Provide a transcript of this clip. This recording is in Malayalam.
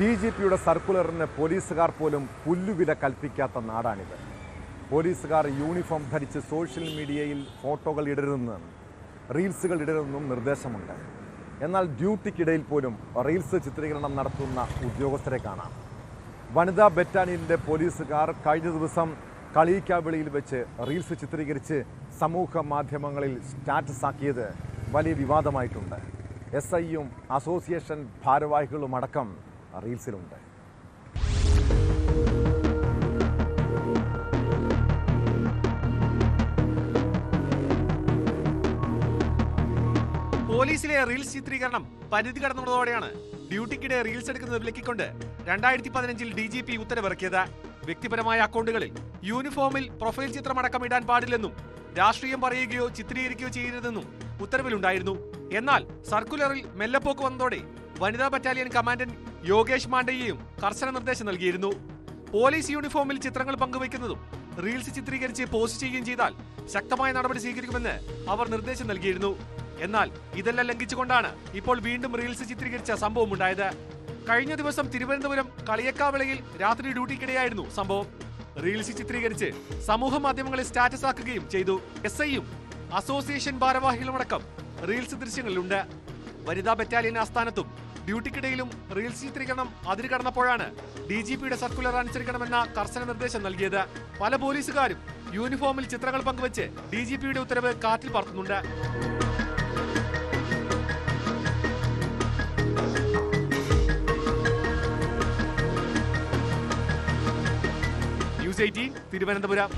ഡി ജി പിയുടെ സർക്കുലറിന് പോലീസുകാർ പോലും പുല്ലുവില കൽപ്പിക്കാത്ത നാടാണിത്. പോലീസുകാർ യൂണിഫോം ധരിച്ച് സോഷ്യൽ മീഡിയയിൽ ഫോട്ടോകൾ ഇടരുതെന്നും റീൽസുകൾ ഇടരുതെന്നും നിർദ്ദേശമുണ്ട്. എന്നാൽ ഡ്യൂട്ടിക്കിടയിൽ പോലും റീൽസ് ചിത്രീകരണം നടത്തുന്ന ഉദ്യോഗസ്ഥരെ കാണാം. വനിതാ ബറ്റാലിയനിലെ പോലീസുകാർ കഴിഞ്ഞ ദിവസം കളിയിക്കാവിളിയിൽ വെച്ച് റീൽസ് ചിത്രീകരിച്ച് സമൂഹ മാധ്യമങ്ങളിൽ സ്റ്റാറ്റസ് ആക്കിയത് വലിയ വിവാദമായിട്ടുണ്ട്. എസ് ഐയും അസോസിയേഷൻ ഭാരവാഹികളും അടക്കം റീൽസിലുണ്ട്. പോലീസിലെ റീൽസ് ചിത്രീകരണം പരിധി കടന്നുള്ളതോടെയാണ് ഡ്യൂട്ടിക്കിടെ റീൽസ് എടുക്കുന്നത് വിലക്കിക്കൊണ്ട് രണ്ടായിരത്തി പതിനഞ്ചിൽ ഡി ജി പി ഉത്തരവിറക്കിയത്. വ്യക്തിപരമായ അക്കൗണ്ടുകളിൽ യൂണിഫോമിൽ പ്രൊഫൈൽ ചിത്രം അടക്കം ഇടാൻ പാടില്ലെന്നും രാഷ്ട്രീയം പറയുകയോ ചിത്രീകരിക്കുകയോ ചെയ്യരുതെന്നും ഉത്തരവിലുണ്ടായിരുന്നു. എന്നാൽ സർക്കുലറിൽ മെല്ലപ്പോക്ക് വന്നതോടെ വനിതാ ബറ്റാലിയൻ കമാൻഡന്റ് യോഗേഷ് മാണ്ഡയെയും കർശന നിർദ്ദേശം നൽകിയിരുന്നു. പോലീസ് യൂണിഫോമിൽ ചിത്രങ്ങൾ പങ്കുവയ്ക്കുന്നതും റീൽസ് ചിത്രീകരിച്ച് പോസ്റ്റ് ചെയ്യുകയും ചെയ്താൽ ശക്തമായ നടപടി സ്വീകരിക്കുമെന്ന് അവർ നിർദ്ദേശം നൽകിയിരുന്നു. എന്നാൽ ഇതെല്ലാം ലംഘിച്ചുകൊണ്ടാണ് ഇപ്പോൾ വീണ്ടും റീൽസ് ചിത്രീകരിച്ച സംഭവം ഉണ്ടായത്. കഴിഞ്ഞ ദിവസം തിരുവനന്തപുരം കളിയക്കാവിളയിൽ രാത്രി ഡ്യൂട്ടിക്കിടെയായിരുന്നു സംഭവം. റീൽസ് ചിത്രീകരിച്ച് സമൂഹ മാധ്യമങ്ങളിൽ സ്റ്റാറ്റസ് ആക്കുകയും ചെയ്തു. എസ് ഐയും അസോസിയേഷൻ ഭാരവാഹികളുമടക്കം റീൽസ് ദൃശ്യങ്ങളിലുണ്ട്. വനിതാ ബറ്റാലിയൻ ആസ്ഥാനത്തും ഡ്യൂട്ടിക്കിടയിലും റീൽ ചിത്രീകരണം അതിര് കടന്നപ്പോഴാണ് ഡി ജി പിയുടെ സർക്കുലർ അനുസരിക്കണമെന്ന കർശന നിർദ്ദേശം നൽകിയത്. പല പോലീസുകാരും യൂണിഫോമിൽ ചിത്രങ്ങൾ പങ്കുവച്ച് ഡി ജി പിയുടെ ഉത്തരവ് കാറ്റിൽ പറത്തുന്നുണ്ട് തിരുവനന്തപുരം.